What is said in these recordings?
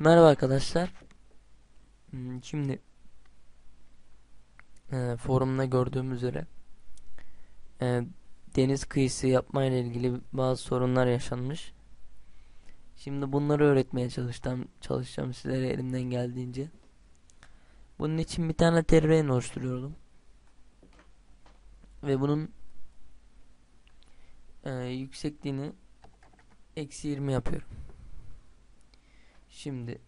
Merhaba arkadaşlar. Hmm, Şimdi e, forumda gördüğüm üzere e, deniz kıyısı yapma ile ilgili bazı sorunlar yaşanmış. Şimdi bunları öğretmeye çalışacağım, çalışacağım sizlere elimden geldiğince. Bunun için bir tane terrain oluşturuyorum. Ve bunun e, yüksekliğini eksi 20 yapıyorum. Şimdi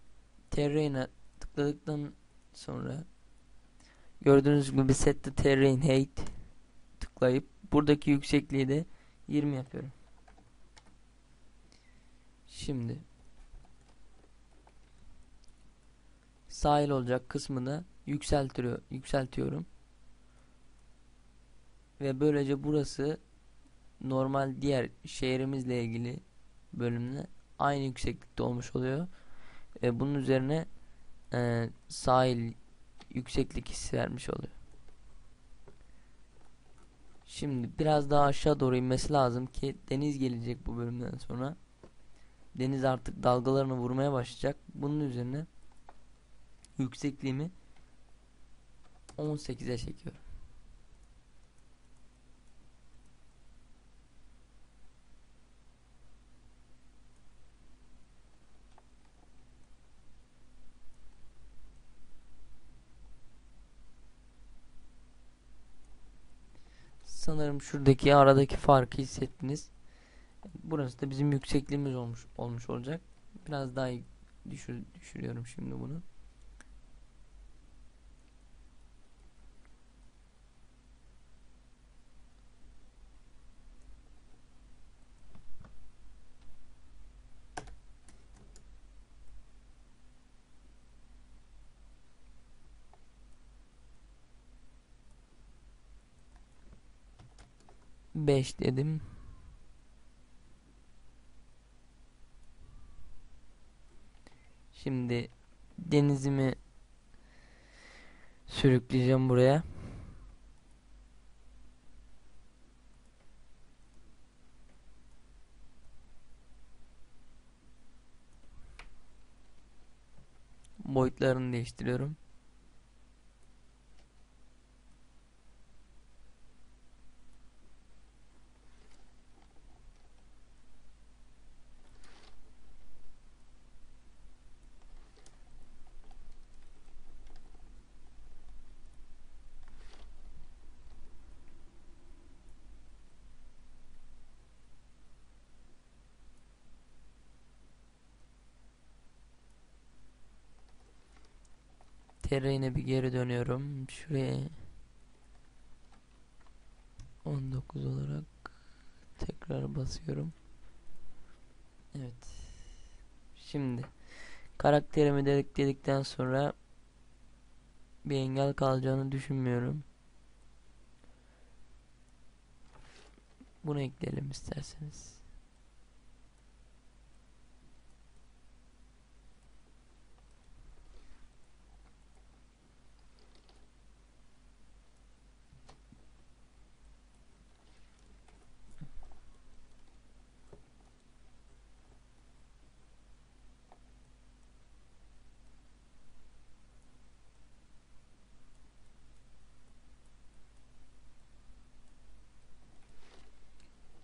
terrain'e tıkladıktan sonra gördüğünüz gibi set the terrain height tıklayıp buradaki yüksekliği de 20 yapıyorum. Şimdi sahil olacak kısmını yükseltiyor, yükseltiyorum. Ve böylece burası normal diğer şehrimizle ilgili bölümle aynı yükseklikte olmuş oluyor. E, bunun üzerine e, sahil yükseklik hissi vermiş oluyor. Şimdi biraz daha aşağı doğru inmesi lazım ki deniz gelecek bu bölümden sonra. Deniz artık dalgalarını vurmaya başlayacak. Bunun üzerine yüksekliğimi 18'e çekiyorum. Sanırım şuradaki aradaki farkı hissettiniz. Burası da bizim yüksekliğimiz olmuş olmuş olacak. Biraz daha düşür, düşürüyorum şimdi bunu. Beş dedim. Şimdi denizimi sürükleyeceğim buraya. Boyutlarını değiştiriyorum. Terrain'e bir geri dönüyorum. Şuraya 19 olarak tekrar basıyorum. Evet. Şimdi karakterimi dedik dedikten sonra bir engel kalacağını düşünmüyorum. Bunu ekleyelim isterseniz.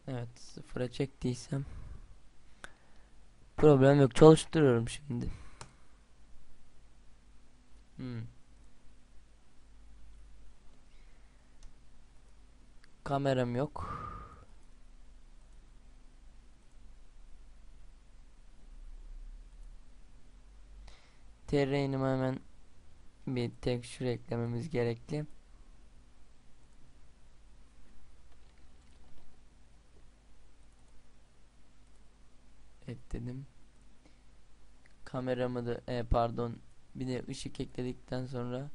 Evet sıfıra çektiysem problem yok çalıştırıyorum şimdi. Hmm. Kameram yok. Terrain'ime hemen bir texture eklememiz gerekli. Ekledim. Kameramı da e, pardon bir de ışık ekledikten sonra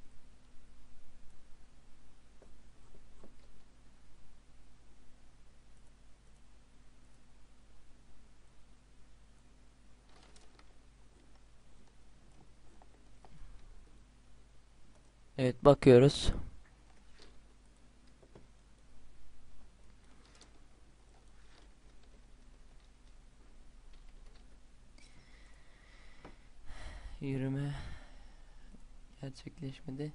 Evet bakıyoruz. Yürüme gerçekleşmedi.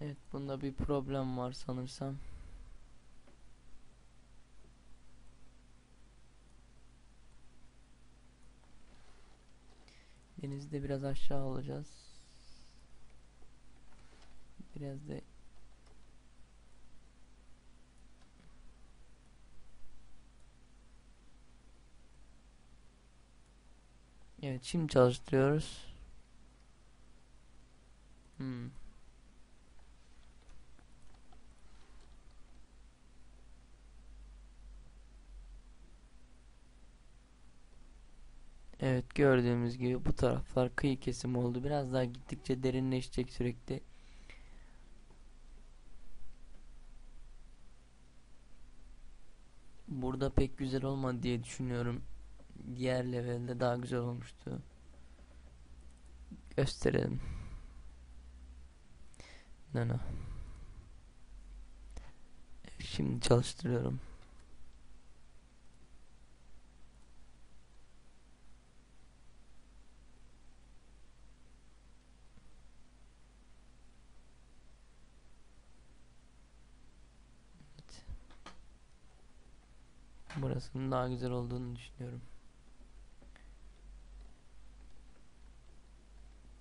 Evet bunda bir problem var sanırsam. Denizde biraz aşağı olacağız. Biraz da Evet şimdi çalıştırıyoruz. Hmm. Evet gördüğümüz gibi bu taraflar kıyı kesim oldu. Biraz daha gittikçe derinleşecek sürekli. Burada pek güzel olmadı diye düşünüyorum. Diğer levelde daha güzel olmuştu. Gösterelim. Nano. Şimdi çalıştırıyorum. Burasının daha güzel olduğunu düşünüyorum.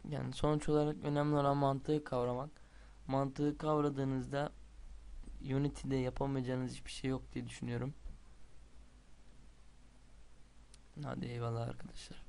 Yani sonuç olarak önemli olan mantığı kavramak. Mantığı kavradığınızda Unity'de yapamayacağınız hiçbir şey yok diye düşünüyorum. Hadi eyvallah arkadaşlar.